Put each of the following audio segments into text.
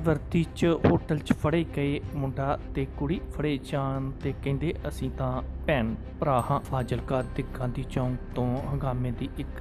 ਵਰਦੀ 'ਚ ਹੋਟਲ 'ਚ ਫੜੇ ਗਏ ਮੁੰਡਾ ਤੇ ਕੁੜੀ ਫੜੇ ਜਾਣ ਤੇ ਕਹਿੰਦੇ ਅਸੀਂ ਤਾਂ ਭੈਣ ਭਰਾ ਫਾਜ਼ਿਲਕਾ ਤੇ ਗਾਂਧੀ ਚੌਂਕ ਤੋਂ ਹੰਗਾਮੇ ਦੀ ਇੱਕ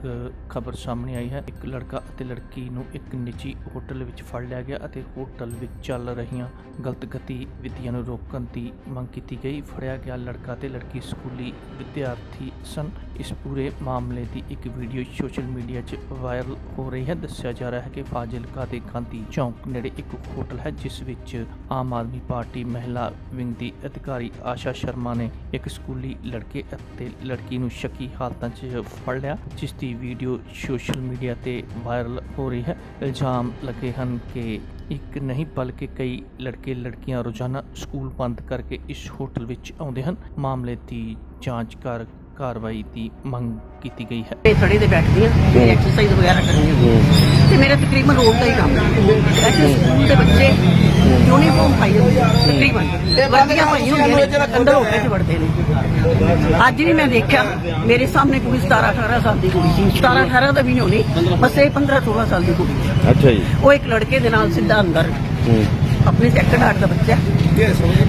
ਖਬਰ ਸਾਹਮਣੇ ਆਈ ਹੈ। ਇੱਕ ਲੜਕਾ ਅਤੇ ਲੜਕੀ ਨੂੰ ਇੱਕ ਨਿੱਜੀ ਹੋਟਲ ਵਿੱਚ ਫੜ ਲਿਆ ਗਿਆ ਅਤੇ ਹੋਟਲ ਵਿੱਚ ਚੱਲ ਰਹੀਆਂ ਗਲਤ ਗਤੀਵਿਧੀਆਂ ਨੂੰ ਰੋਕਣ ਦੀ ਮੰਗ ਕੀਤੀ ਗਈ। ਫੜਿਆ ਗਿਆ ਲੜਕਾ ਤੇ ਲੜਕੀ ਸਕੂਲੀ ਵਿਦਿਆਰਥੀ ਸਨ। ਇਸ ਪੂਰੇ ਮਾਮਲੇ ਦੀ ਇੱਕ ਵੀਡੀਓ ਸੋਸ਼ਲ ਮੀਡੀਆ 'ਚ ਵਾਇਰਲ ਹੋ ਰਹੀ ਹੈ। ਦੱਸਿਆ ਜਾ ਰਿਹਾ ਹੈ ਕਿ ਫਾਜ਼ਿਲਕਾ ਦੇ ਗਾਂਧੀ ਚੌਂਕ ਨੇੜੇ ਇੱਕ ਹੋਟਲ ਹੈ, ਜਿਸ ਵਿੱਚ ਆਮ ਆਦਮੀ ਪਾਰਟੀ ਮਹਿਲਾ ਵਿੰਗ ਦੀ ਅਧਿਕਾਰੀ ਆਸ਼ਾ ਸ਼ਰਮਾ ਨੇ ਇੱਕ ਸਕੂਲ ਲੜਕੇ ਅਤੇ ਲੜਕੀ ਨੂੰ ਸ਼ੱਕੀ ਹਾਲਤਾਂ 'ਚ ਫੜ ਲਿਆ। ਜਿਸ ਦੀ ਵੀਡੀਓ ਸੋਸ਼ਲ ਮੀਡੀਆ ਤੇ ਵਾਇਰਲ ਹੋ ਰਹੀ ਹੈ। ਇਲਜ਼ਾਮ ਲੱਗੇ ਹਨ ਕਿ ਇੱਕ ਨਹੀਂ ਬਲਕਿ ਕਈ ਲੜਕੇ ਲੜਕੀਆਂ ਰੋਜ਼ਾਨਾ ਸਕੂਲ ਬੰਦ ਕਰਕੇ ਇਸ ਹੋਟਲ ਵਿੱਚ ਆਉਂਦੇ ਹਨ। ਮਾਮਲੇ ਦੀ ਜਾਂਚ ਕਰ ਕਾਰਵਾਈ ਦੀ ਮੰਗ ਕੀਤੀ ਗਈ ਹੈ। ਤੇ ਥੜੇ ਤੇ ਬੈਠਦੀ ਆ ਤੇ ਐਕਸਰਸਾਈਜ਼ ਵਗੈਰਾ ਕਰਨੀ ਹੁੰਦੀ ਤੇ ਮੇਰਾ ਤਕਰੀਬਨ ਰੋਜ਼ ਦਾ ਹੀ ਕੰਮ ਹੈ। ਸਕੂਲ ਦੇ ਬੱਚੇ ਯੂਨੀਫਾਰਮ ਪਾਈ ਆ, ਤਕਰੀਬਨ। ਵਰਦੀਆਂ ਪਾਈ ਹੁੰਦੀਆਂ ਨੇ ਅੰਦਰ ਹੋਟਲ 'ਚ ਵੜਦੇ ਨੇ। ਅੱਜ ਵੀ ਮੈਂ ਦੇਖਿਆ ਮੇਰੇ ਸਾਹਮਣੇ ਕੁੜੀ 17 18 ਸਾਲ ਦੀ ਕੁੜੀ ਸੀ। 17 18 ਤਾਂ ਵੀ ਨਹੀਂ ਹੋਣੀ ਬਸ ਇਹ 15 16 ਸਾਲ ਦੀ ਕੁੜੀ ਅੱਛਾ ਜੀ। ਉਹ ਇੱਕ ਲੜਕੇ ਦੇ ਨਾਲ ਸਿੱਧਾ ਅੰਦਰ। ਹੂੰ। ਆਪਣੇ ਸੈਕਟਰ ਹਾਰਟ ਦਾ ਬੱਚਾ।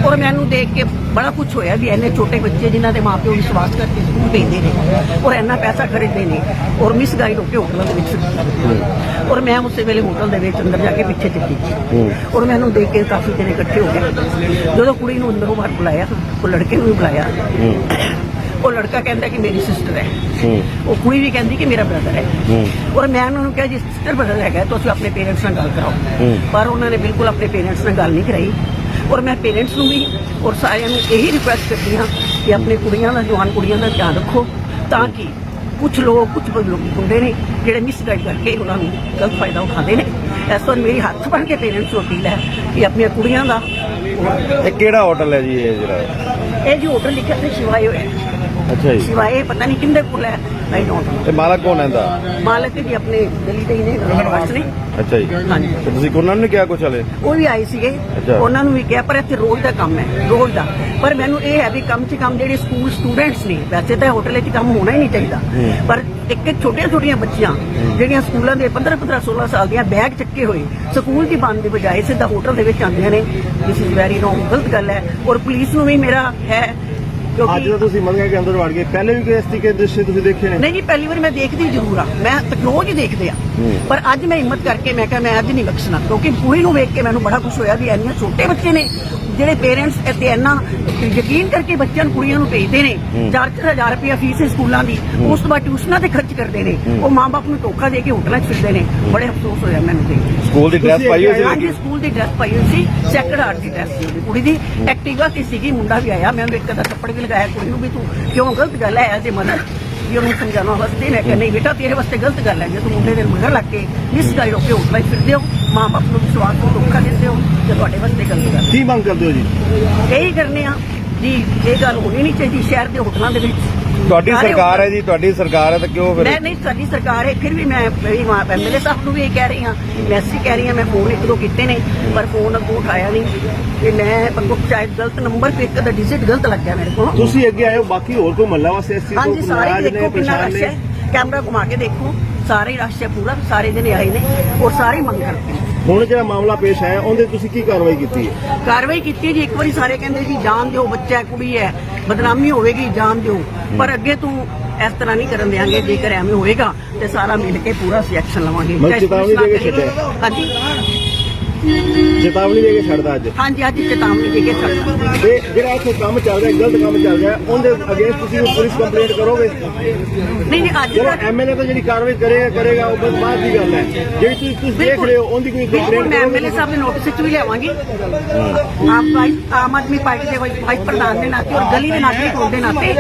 ਔਰ ਮੈਨੂੰ ਦੇਖ ਕੇ ਬੜਾ ਕੁਝ ਹੋਇਆ ਵੀ ਇੰਨੇ ਛੋਟੇ ਬੱਚੇ ਜਿਨ੍ਹਾਂ ਦੇ ਮਾਪਿਓ ਵਿਸ਼ਵਾਸ ਕਰਕੇ ਸਕੂਲ ਭੇਜਦੇ ਨੇ ਔਰ ਇੰਨਾ ਪੈਸਾ ਖਰੀਦਦੇ ਨੇ ਔਰ ਮਿਸ ਗਾਈਡ ਹੋ ਕੇ ਹੋਟਲਾਂ ਦੇ ਵਿੱਚ ਔਰ ਮੈਂ ਉਸੇ ਵੇਲੇ ਹੋਟਲ ਦੇ ਵਿੱਚ ਅੰਦਰ ਜਾ ਕੇ ਪਿੱਛੇ ਚੱਲੀ ਔਰ ਮੈਨੂੰ ਦੇਖ ਕੇ ਕਾਫੀ ਜਣੇ ਇਕੱਠੇ ਹੋ ਗਏ। ਜਦੋਂ ਕੁੜੀ ਨੂੰ ਅੰਦਰੋਂ ਬਾਹਰ ਬੁਲਾਇਆ, ਉਹ ਲੜਕੇ ਨੂੰ ਬੁਲਾਇਆ। ਉਹ ਲੜਕਾ ਕਹਿੰਦਾ ਕਿ ਮੇਰੀ ਸਿਸਟਰ ਹੈ। ਉਹ ਕੁੜੀ ਵੀ ਕਹਿੰਦੀ ਕਿ ਮੇਰਾ ਬ੍ਰਦਰ ਹੈ। ਔਰ ਮੈਂ ਉਹਨਾਂ ਨੂੰ ਕਿਹਾ ਜੀ ਸਿਸਟਰ ਬ੍ਰਦਰ ਹੈਗਾ ਤੁਸੀਂ ਆਪਣੇ ਪੇਰੈਂਟਸ ਨਾਲ ਗੱਲ ਕਰਾਓ। ਪਰ ਉਹਨਾਂ ਨੇ ਬਿਲਕੁਲ ਆਪਣੇ ਪੇਰੈਂਟਸ ਨਾਲ ਗੱਲ ਨਹੀਂ ਕਰਾਈ। ਔਰ ਮੈਂ ਪੇਰੈਂਟਸ ਨੂੰ ਵੀ ਔਰ ਸਾਰਿਆਂ ਨੂੰ ਇਹੀ ਰਿਕੁਐਸਟ ਕਰਦੀ ਹਾਂ ਕਿ ਆਪਣੇ ਕੁੜੀਆਂ ਦਾ ਜਵਾਨ ਕੁੜੀਆਂ ਦਾ ਧਿਆਨ ਰੱਖੋ ਤਾਂ ਕਿ ਕੁਝ ਲੋਕ ਕੁਝ ਲੋਕ ਹੁੰਦੇ ਨੇ ਜਿਹੜੇ ਮਿਸਗਾਈਡ ਕਰਕੇ ਉਹਨਾਂ ਨੂੰ ਗਲਤ ਫਾਇਦਾ ਉਠਾਉਂਦੇ ਨੇ। ਇਸ ਵਾਰ ਮੇਰੀ ਹੱਥ ਬਣ ਕੇ ਪੇਰੈਂਟਸ ਨੂੰ ਅਪੀਲ ਹੈ ਕਿ ਆਪਣੀਆਂ ਕੁੜੀਆਂ ਦਾ ਇਹ ਕਿਹੜਾ ਹੋਟਲ ਹੈ ਜੀ ਇਹ ਜਿਹੜਾ? ਇਹ ਜੋ ਹੋਟਲ ਲਿਖਿਆ ਤੇ ਸ਼ਿਵਾਏ ਹੋਇਆ ਅੱਛਾ ਜੀ। ਸ਼ਿਵਾਏ ਪਤਾ ਨਹੀਂ ਕਿੰਦੇ ਕੋਲ ਹੈ ਆਈ ਤੇ ਮਾਲਕ ਕੌਣ ਹੈ ਇਹਦਾ? ਮਾਲਕ ਜੀ ਆਪਣੇ ਗਲੀ ਦੇ ਹੀ ਨੇ ਨਿਵਾਸ ਨੇ। ਅੱਛਾ ਜੀ। ਹਾਂਜੀ। ਤੇ ਤੁਸੀਂ ਉਹਨਾਂ ਨੂੰ ਨੀ ਕਿਹਾ ਕੁਛ ਹਲੇ? ਉਹ ਵੀ ਆਏ ਸੀਗੇ। ਅੱਛਾ। ਉਹਨਾਂ ਨੂੰ ਵੀ ਕਿਹਾ ਪਰ ਇੱਥੇ ਰੋਜ਼ ਦਾ ਕੰਮ ਹੈ ਰੋਜ਼ ਦਾ। ਪਰ ਮੈਨੂੰ ਇਹ ਹੈ ਵੀ ਕਮ ਸੇ ਕਮ ਜਿਹੜੇ ਸਕੂਲ ਸਟੂਡੈਂਟਸ ਨੇ ਵੈਸੇ ਤਾਂ ਹੋਟਲ ਵਿੱਚ ਕੰਮ ਹੋਣਾ ਹੀ ਨਹੀਂ ਚਾਹੀਦਾ। ਹੂੰ। ਪਰ ਇੱਕ ਇੱਕ ਛੋਟੀਆਂ ਛੋਟੀਆਂ ਬੱਚੀਆਂ ਜਿਹੜੀਆਂ ਸਕੂਲਾਂ ਦੇ 15 15 16 ਸਾਲ ਦੀਆਂ ਬੈਗ ਚੱਕੇ ਹੋਏ ਸਕੂਲ ਦੀ ਬੰਦ ਦੇ ਬਜਾਏ ਸਿੱਧਾ ਹੋਟਲ ਦੇ ਵਿੱਚ ਆਉਂਦੀਆਂ ਨੇ। ਦਿਸ ਇਜ਼ ਵੈਰੀ ਰੋਂਗ ਗਲਤ ਗੱਲ ਹੈ। ਔਰ ਪੁਲਿਸ ਨੂੰ ਵੀ ਮੇਰਾ ਹੈ ਅੱਜ ਤਾਂ ਤੁਸੀਂ ਮੰਗਿਆ ਕਿ ਅੰਦਰ ਵੜ ਗਏ। ਪਹਿਲੇ ਵੀ ਕੋਈ ਇਸ ਤਰੀਕੇ ਦੇ ਦ੍ਰਿਸ਼ ਤੁਸੀਂ ਦੇਖੇ ਨੇ? ਨਹੀਂ ਜੀ ਪਹਿਲੀ ਵਾਰ ਮੈਂ ਦੇਖਦੀ ਜ਼ਰੂਰ ਆ। ਮੈਂ ਤਾਂ ਰੋਜ਼ ਹੀ ਦੇਖਦੇ ਆ। ਪਰ ਅੱਜ ਮੈਂ ਹਿੰਮਤ ਕਰਕੇ ਮੈਂ ਕਿਹਾ ਮੈਂ ਅੱਜ ਨਹੀਂ ਬਖਸ਼ਣਾ ਕਿਉਂਕਿ ਪੂਰੀ ਨੂੰ ਵੇਖ ਕੇ ਮੈਨੂੰ ਬੜਾ ਖੁਸ਼ ਹੋਇਆ ਵੀ ਇੰਨੇ ਛੋਟੇ ਬੱਚੇ ਨੇ ਜਿਹੜੇ ਪੇਰੈਂਟਸ ਇੱਥੇ ਇੰਨਾ ਯਕੀਨ ਕਰਕੇ ਬੱਚਿਆਂ ਨੂੰ ਕੁੜੀਆਂ ਨੂੰ ਭੇਜਦੇ ਨੇ ਹੂੰ। 4-4000 ਰੁਪਏ ਫੀਸ ਹੈ ਸਕੂਲਾਂ ਦੀ ਉਸ ਤੋਂ ਬਾਅਦ ਟਿਊਸ਼ਨਾਂ ਤੇ ਖਰਚ ਕਰਦੇ ਨੇ। ਉਹ ਮਾਪੇ ਨੂੰ ਧੋਖਾ ਦੇ ਕੇ ਹੋਟਲਾਂ 'ਚ ਫਿਰਦੇ ਨੇ ਬੜੇ ਅਫਸੋਸ ਹੋਇਆ ਮੈਨੂੰ ਕੇ। ਸਕੂਲ ਦੀ ਡਰੈਸ ਪਾਈ ਹੋਈ ਹਾਂਜੀ ਸੀ? ਸਕੂਲ ਦੀ ਡਰੈਸ ਪਾਈ ਹੋਈ ਸੀ ਸੈਕਰਡ ਹਾਰਟ ਦੀ ਡਰੈਸ ਸੀ ਉਹਦੀ ਕੁੜੀ ਦੀ ਐਕਟਿਵਾ ਤੇ ਸੀਗੀ ਮੁੰਡਾ ਵੀ ਆਇਆ ਮੈਂ ਉਹਨੂੰ ਇੱਕ ਦਾ ਥੱਪੜ ਵੀ ਲਗਾਇਆ ਕੁੜੀ ਨੂੰ ਵੀ ਤੂੰ ਕਿਉਂ ਗਲਤ ਗੱਲ ਹੈ ਐਜ਼ ਏ ਮਦਰ ਵੀ ਉਹਨੂੰ ਸਮਝਾਉਣਾ ਵਾਸਤੇ ਮੈਂ ਕਿਹਾ ਨਹੀਂ ਬੇਟਾ ਤੇਰੇ ਵਾਸਤੇ ਗਲਤ ਗੱਲ ਹੈ। ਜੇ ਤੂੰ ਮੁੰਡੇ ਦੇ ਮਗਰ ਲੱਗ ਕੇ ਮਿਸ ਗਾਈਡ ਹੋ ਕੇ 'ਚ ਫਿਰਦੇ ਹੋ ਮਾਂ ਬਾਪ ਨੂੰ ਵਿਸ਼ਵਾਸ ਨੂੰ ਧੋਖਾ ਦਿੰਦੇ ਹੋ ਤੇ ਤੁਹਾਡੇ ਵਾਸਤੇ ਗਲਤ ਗੱਲ ਕੀ ਮੰਗ ਕਰਦੇ ਹੋ ਜੀ। ਇਹੀ ਕਰਨੇ ਆ। ਜੀ ਇਹ ਗੱਲ ਹੋਣੀ ਨਹੀਂ ਚਾਹੀਦੀ ਸ਼ਹਿਰ ਦੇ ਹੋਟਲਾਂ ਦੇ ਵਿੱਚ। ਤੁਹਾਡੀ ਸਾਰੇ ਸਰਕਾਰ ਹੈ ਜੀ ਤੁਹਾਡੀ ਸਰਕਾਰ ਹੈ ਤਾਂ ਕਿਉਂ ਫਿਰ ਮੈਂ ਨਹੀਂ ਸਾਡੀ ਸਰਕਾਰ ਹੈ ਫਿਰ ਵੀ ਮੈਂ ਮੇਰੀ ਮਾਂ ਐਮਐਲਏ ਸਾਹਿਬ ਨੂੰ ਵੀ ਇਹ ਕਹਿ ਰਹੀ ਹਾਂ ਮੈਸੇਜ ਕਹਿ ਰਹੀ ਹਾਂ ਮੈਂ ਫੋਨ ਇੱਕ ਦੋ ਕੀਤੇ ਨੇ ਪਰ ਫੋਨ ਅੱਗੋਂ ਉਠਾਇਆ ਨਹੀਂ। ਤੇ ਮੈਂ ਅੱਗੋਂ ਸ਼ਾਇਦ ਗਲਤ ਨੰਬਰ ਤੇ ਇੱਕ ਦਾ ਡਿਜਿਟ ਗਲਤ ਲੱਗਿਆ ਮੇਰੇ ਕੋਲ। ਤੁਸੀਂ ਅੱਗੇ ਆਏ ਹੋ ਬਾਕੀ ਹੋਰ ਕੋਈ ਮੱਲਾ ਵਾਸਤੇ ਇਸ ਚੀਜ਼ ਹਾਂਜੀ ਤੋਂ ਸਾਰੇ ਨਾਰਾਜ਼ ਨੇ ਦੇਖੋ ਕਿੰਨਾ ਪਰੇਸ਼ਾਨ ਰਸ਼ ਨੇ। ਹੈ ਕੈਮਰਾ ਘੁਮਾ ਕੇ ਦੇਖੋ। ਸਾਰੇ ਰਸ਼ ਹੈ ਪੂਰਾ ਸਾਰੇ ਜਣੇ ਆਏ ਨੇ ਔਰ ਸਾਰੇ ਮੰਗ ਕਰਦੇ ਨੇ। ਹੁਣ ਜਿਹੜਾ ਮਾਮਲਾ ਪੇਸ਼ ਆਇਆ ਉਹਦੇ ਤੁਸੀਂ ਕੀ ਕਾਰਵਾਈ ਕੀਤੀ ਹੈ? ਕਾਰਵਾਈ ਕੀਤੀ ਹੈ ਜੀ ਇੱਕ ਵਾਰੀ ਸਾਰੇ ਕਹਿੰਦੇ ਜੀ ਜਾਨ ਦਿਓ ਬੱਚਾ ਹੈ, ਕੁੜੀ ਹੈ ਬਦਨਾਮੀ ਹੋਵੇਗੀ ਜਾਨ ਦਿਓ। ਪਰ ਅੱਗੇ ਤੂੰ ਇਸ ਤਰ੍ਹਾਂ ਨਹੀਂ ਕਰਨ ਦੇਾਂਗੇ ਜੇਕਰ ਐਵੇਂ ਹੋਏਗਾ ਤੇ ਸਾਰਾ ਮਿਲ ਕੇ ਪੂਰਾ ਅਸੀਂ ਐਕਸ਼ਨ ਲਵਾਂਗੇ। ਮਤਲਬ ਚਾਹੇ ਚੇਤਾਵਨੀ ਦੇ ਕੇ ਪੁਲਿਸ ਨਾਲ ਛੱਡਿਆ। ਹਾਂਜੀ। ਚੇਤਾਵਨੀ ਦੇ ਕੇ ਛੱਡਦਾ ਅੱਜ? ਹਾਂਜੀ ਅੱਜ ਚੇਤਾਵਨੀ ਦੇ ਕੇ ਛੱਡਦਾ। ਤੇ ਜਿਹੜਾ ਇੱਥੇ ਕੰਮ ਚੱਲ ਰਿਹਾ ਗਲਤ ਕੰਮ ਚੱਲ ਰਿਹਾ ਉਹਦੇ ਅਗੇਂਸਟ ਤੁਸੀਂ ਪੁਲਿਸ ਕੰਪਲੇਂਟ ਕਰੋਗੇ? ਨਹੀਂ ਨਹੀਂ ਅੱਜ ਤੱਕ ਐਮਐਲਏ ਤਾਂ ਜਿਹੜੀ ਕਾਰਵਾਈ ਕਰੇਗਾ ਕਰੇਗਾ ਉਹ ਬਸ ਬਾਅਦ ਦੀ ਗੱਲ ਹੈ। ਜਿਹੜੀ ਤੁਸੀਂ ਤੁਸੀਂ ਦੇਖ। ਰਹੇ ਹੋ ਉਹਦੀ ਕੋਈ ਕੰਪਲੇਂਟ ਮੈਂ ਐਮਐਲਏ ਸਾਹਿਬ ਦੇ ਨੋਟਿਸ ਵਿੱਚ ਵੀ ਲਿਆਵਾਂਗੀ। ਆਪ ਆਮ ਆਦਮੀ ਪਾਰਟੀ ਦੇ ਵਾਈਸ ਪ੍ਰਧਾਨ ਦੇ ਨਾਤੇ ਔਰ ਗਲੀ ਦੇ ਨਾਗਰਿਕ ਹੋਣ ਦੇ ਨਾਤੇ।